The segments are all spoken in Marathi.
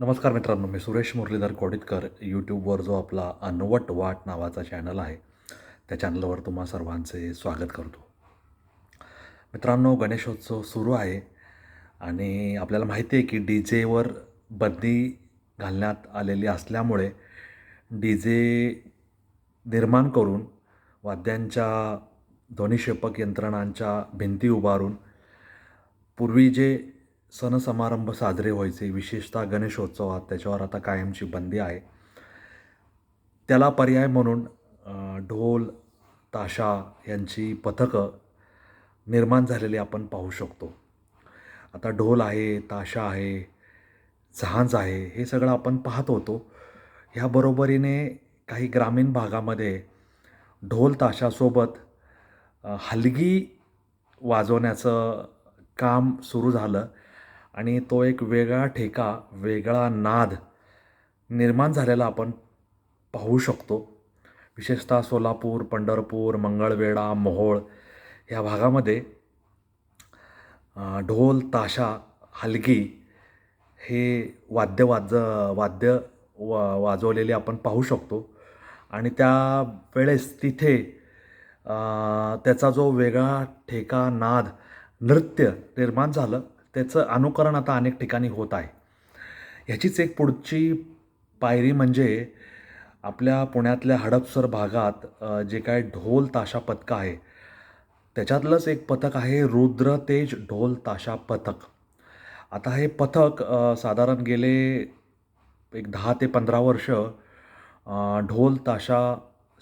नमस्कार मित्रांनो मी सुरेश मुरलीधर कोडितकर. यूट्यूबवर जो आपला अनवट वाट नावाचा चॅनल आहे त्या चॅनलवर तुम्हा सर्वांचे स्वागत करतो. मित्रांनो गणेशोत्सव सुरू आहे आणि आपल्याला माहिती आहे की डी जेवर बंदी घालण्यात आलेली असल्यामुळे डी जे निर्माण करून वाद्यांच्या ध्वनिक्षेपक यंत्रणांच्या भिंती उभारून पूर्वी जे सण समारंभ साजरे व्हायचे विशेषतः गणेशोत्सवात त्याच्यावर आता कायमची बंदी आहे. त्याला पर्याय म्हणून ढोल ताशा यांची पथकं निर्माण झालेली आपण पाहू शकतो. आता ढोल आहे ताशा आहे झांज आहे हे सगळं आपण पाहत होतो. ह्या बरोबरीने काही ग्रामीण भागामध्ये ढोल ताशासोबत हलगी वाजवण्याचं काम सुरू झालं. आणि तो एक वेगळा ठेका वेगळा नाद निर्माण झालेला आपण पाहू शकतो. विशेषतः सोलापूर पंढरपूर मंगळवेढा मोहोळ ह्या भागामध्ये ढोल ताशा हलगी हे वाद्य वाज वाद्य वा वाजवलेले आपण पाहू शकतो. आणि त्या वेळेस तिथे त्याचा जो वेगळा ठेका नाद नृत्य निर्माण झालं. त्याचं अनुकरण आता अनेक ठिकाणी होत आहे. ह्याचीच एक पुढची पायरी म्हणजे आपल्या पुण्यातल्या हडपसर भागात जे काय ढोल ताशा पथकं आहे त्याच्यातलंच एक पथक आहे रुद्र तेज ढोल ताशा पथक. आता हे पथक साधारण गेले एक दहा ते पंधरा वर्ष ढोल ताशा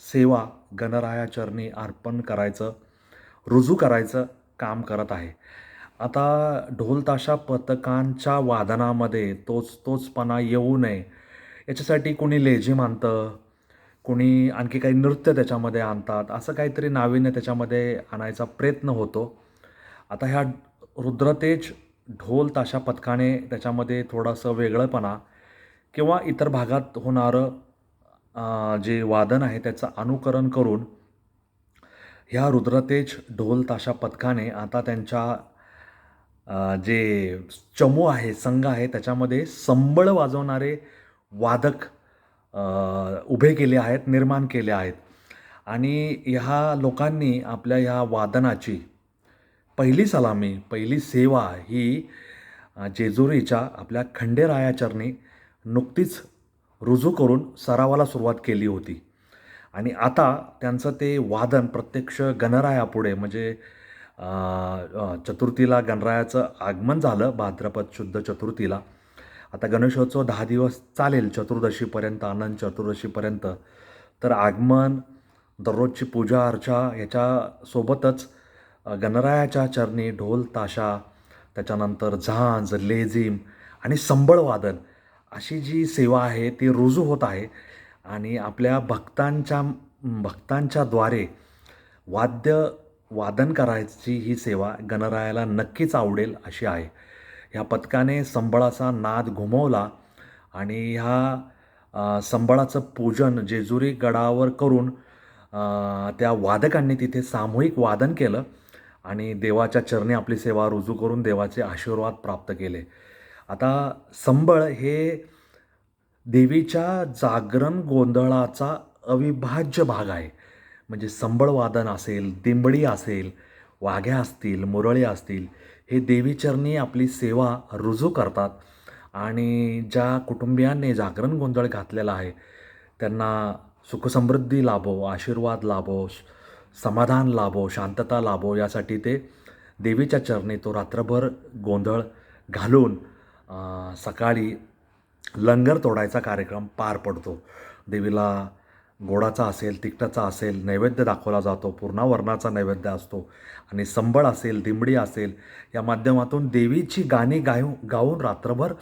सेवा गणरायाचरणी अर्पण करायचं रुजू करायचं काम करत आहे. आता ढोल ताशा पथकांच्या वादनामध्ये तोच तोचपणा येऊ नये. याच्यासाठी कोणी लेझीम आणतं? कोणी आणखी काही नृत्य त्याच्यामध्ये आणतात? असं काहीतरी नाविन्य त्याच्यामध्ये आणायचा प्रयत्न होतो. आता ह्या रुद्रतेज ढोल ताशा पथकाने त्याच्यामध्ये थोडंसं वेगळंपणा किंवा इतर भागात होणारं जे वादन आहे त्याचं अनुकरण करून ह्या रुद्रतेज ढोल ताशा पथकाने आता त्यांच्या जे चमू आहे संघ आहे त्याच्यामध्ये संबळ वाजवणारे वादक उभे केले आहेत निर्माण केले आहेत. आणि ह्या लोकांनी आपल्या ह्या वादनाची पहिली सलामी पहिली सेवा ही जेजुरीच्या आपल्या खंडेरायाचरणी नुकतीच रुजू करून सरावाला सुरुवात केली होती. आणि आता त्यांचं ते वादन प्रत्यक्ष गणरायापुढे म्हणजे चतुर्थीला गणरायाचं आगमन झालं भाद्रपद शुद्ध चतुर्थीला. आता गणेशोत्सव दहा दिवस चालेल चतुर्दशीपर्यंत अनंत चतुर्दशीपर्यंत. तर आगमन दररोजची पूजा अर्चा ह्याच्यासोबतच गणरायाच्या चरणी ढोल ताशा त्याच्यानंतर झांज लेझिम आणि संबळ वादन अशी जी सेवा आहे ती रुजू होत आहे. आणि आपल्या भक्तांच्या भक्तांच्या द्वारे वाद्य वादन करायची ही सेवा गणरायाला नक्कीच आवडेल अशी आहे. ह्या पथकाने संबळाचा नाद घुमवला आणि ह्या संबळाचं पूजन जेजुरी गडावर करून त्या वादकांनी तिथे सामूहिक वादन केलं आणि देवाच्या चरणी आपली सेवा रुजू करून देवाचे आशीर्वाद प्राप्त केले. आता संबळ हे देवीच्या जागरण गोंधळाचा अविभाज्य भाग आहे. म्हणजे संबळवादन असेल दिंबडी असेल वाघ्या असतील मुरळी असतील हे देवीचरणी आपली सेवा रुजू करतात. आणि ज्या कुटुंबियांनी जागरण गोंधळ घातलेला आहे त्यांना सुखसमृद्धी लाभो आशीर्वाद लाभो समाधान लाभो शांतता लाभो यासाठी ते देवीच्या चरणी तो रात्रभर गोंधळ घालून सकाळी लंगर तोडायचा कार्यक्रम पार पडतो. देवीला गोडाचा असेल तिखटाचा असेल नैवेद्य दाखवला जातो पूर्णावरणाचा नैवेद्य असतो. आणि संबळ असेल दिमडी असेल या माध्यमातून देवीची गाणी गायू गाऊन रात्रभर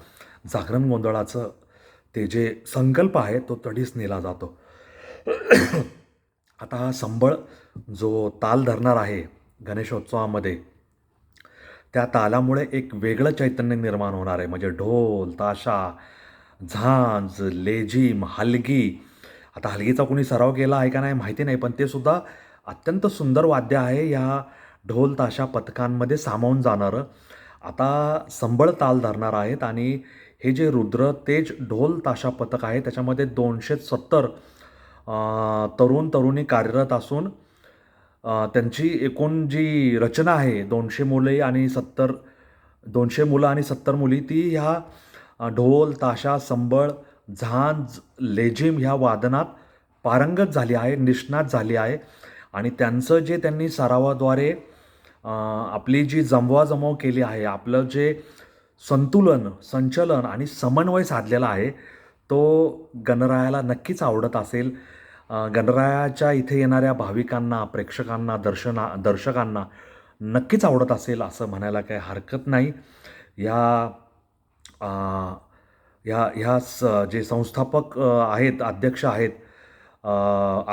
जागरण गोंधळाचं ते जे संकल्प आहे तो तडीस नेला जातो. आता हा संबळ जो ताल धरणार आहे गणेशोत्सवामध्ये त्या तालामुळे एक वेगळं चैतन्य निर्माण होणार आहे. म्हणजे ढोल ताशा झांज लेझिम हलगी आता हलगीचा कोणी सराव केला आहे का नाही माहिती नाही पण ते सुद्धा अत्यंत सुंदर वाद्य आहे या ढोल ताशा पथकांमध्ये सामावून जाणारं. आता संबळ ताल धरणार आहेत आणि हे जे रुद्र तेज ढोल ताशा पथक आहे त्याच्यामध्ये दोनशे सत्तर तरुण तरुणी कार्यरत असून त्यांची एकूण जी रचना आहे दोनशे मुले आणि सत्तर दोनशे मुलं आणि सत्तर मुली ती ह्या ढोल ताशा संबळ झांज लेझिम ह्या वादनात पारंगत झाली आहे निष्णात झाली आहे. आणि त्यांचं जे त्यांनी सरावाद्वारे आपली जी जमवाजमव केली आहे आपलं जे संतुलन संचलन आणि समन्वय साधलेला आहे तो गणरायाला नक्कीच आवडत असेल. गणरायाच्या इथे येणाऱ्या भाविकांना प्रेक्षकांना दर्शना दर्शकांना नक्कीच आवडत असेल असं म्हणायला काही हरकत नाही. या ह्या ह्या स जे संस्थापक आहेत अध्यक्ष आहेत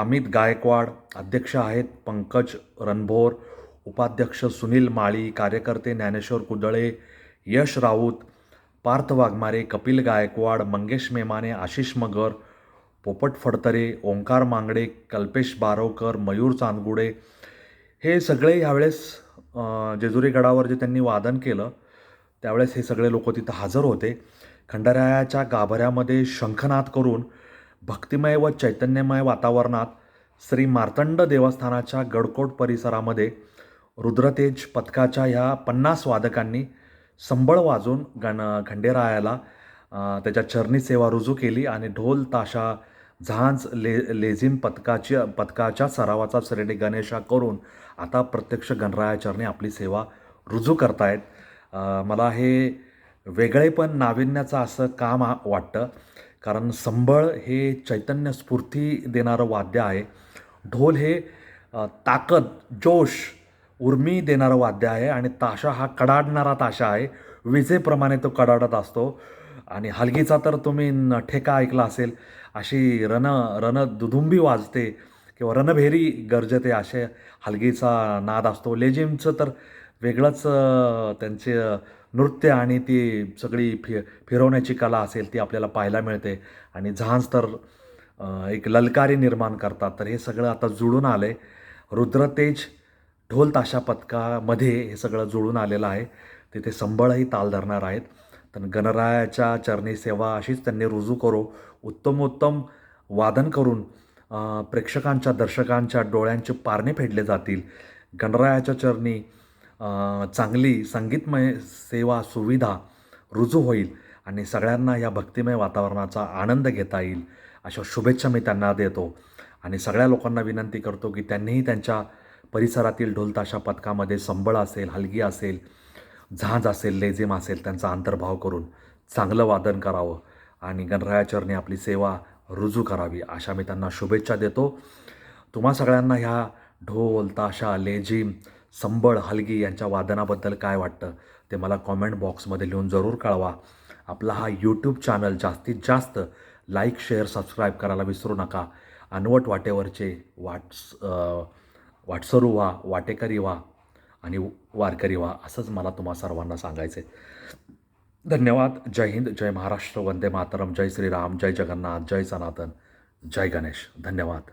अमित गायकवाड अध्यक्ष आहेत पंकज रणभोर उपाध्यक्ष सुनील माळी कार्यकर्ते ज्ञानेश्वर कुदळे यश राऊत पार्थ वाघमारे कपिल गायकवाड मंगेश मेमाने आशिष मगर पोपट फडतरे ओंकार मांगडे कल्पेश बारवकर मयूर चांदगुडे. हे सगळे ह्यावेळेस अ, जेजुरी गडावर जे त्यांनी वादन केलं त्यावेळेस हे सगळे लोक तिथं हजर होते. खंडरायाच्या गाभाऱ्यामध्ये शंखनाद करून भक्तिमय व चैतन्यमय वातावरणात श्री मार्तंड देवस्थानाच्या गडकोट परिसरामध्ये रुद्रतेज पथकाच्या ह्या पन्नास वादकांनी संबळ वाजून गण खंडेरायाला त्याच्या चरणी सेवा रुजू केली आणि ढोल ताशा झांज ले लेझिम पथकाची पथकाच्या सरावाचा श्रेणी गणेशा करून आता प्रत्यक्ष गणरायाचरणी आपली सेवा रुजू करतायत. मला हे वेगळेपण नाविन्याचं असं काम वाटतं? कारण संबळ हे चैतन्य स्फूर्ती देणारं वाद्य आहे. ढोल हे ताकद जोश उर्मी देणारं वाद्य आहे आणि ताशा हा कडाडणारा ताशा आहे. विजेप्रमाणे तो कडाडत असतो. आणि हलगीचा तर तुम्ही ठेका ऐकला असेल अशी रण रण दुधुंबी वाजते किंवा रणभेरी गरजते असे हलगीचा नाद असतो. लेझिमचं तर वेगळंच त्यांचे नृत्य आणि ती सगळी फि फिरवण्याची कला असेल ती आपल्याला पाहायला मिळते. आणि झांज तर एक ललकारी निर्माण करतात. तर हे सगळं आता जुळून आलं आहे रुद्रतेज ढोल ताशा पथकामध्ये हे सगळं जुळून आलेलं आहे. तिथे संबळही ताल धरणार आहेत. तर गणरायाच्या चरणी सेवा अशीच त्यांनी रुजू करो उत्तमोत्तम वादन करून प्रेक्षकांच्या दर्शकांच्या डोळ्यांचे पारणे फेडले जातील. गणरायाच्या चरणी चांगली संगीतमय सेवा सुविधा रुजू होईल आणि सगळ्यांना या भक्तिमय वातावरणाचा आनंद घेता येईल अशा शुभेच्छा मी त्यांना देतो. आणि सगळ्या लोकांना विनंती करतो की त्यांनीही त्यांच्या परिसरातील ढोलताशा पथकामध्ये संबळ असेल हलगी असेल झांज असेल लेझिम असेल त्यांचा अंतर्भाव करून चांगलं वादन करावं आणि गणरायाचरणी आपली सेवा रुजू करावी अशा मी त्यांना शुभेच्छा देतो. तुम्हा सगळ्यांना ह्या ढोल ताशा लेझिम संबळ हलगी यांच्या वादनाबद्दल काय वाटतं ते मला कॉमेंट बॉक्समध्ये लिहून जरूर कळवा. आपला हा यूट्यूब चॅनल जास्तीत जास्त लाईक शेअर सबस्क्राईब करायला विसरू नका. अनवट वाटेवरचे वाट्स वाटसरू व्हा वाटेकरी व्हा आणि वारकरी व्हा असंच मला तुम्हा सर्वांना सांगायचं आहे धन्यवाद. जय हिंद जय महाराष्ट्र. वंदे मातरम. जय श्रीराम. जय जगन्नाथ. जय सनातन. जय गणेश. धन्यवाद.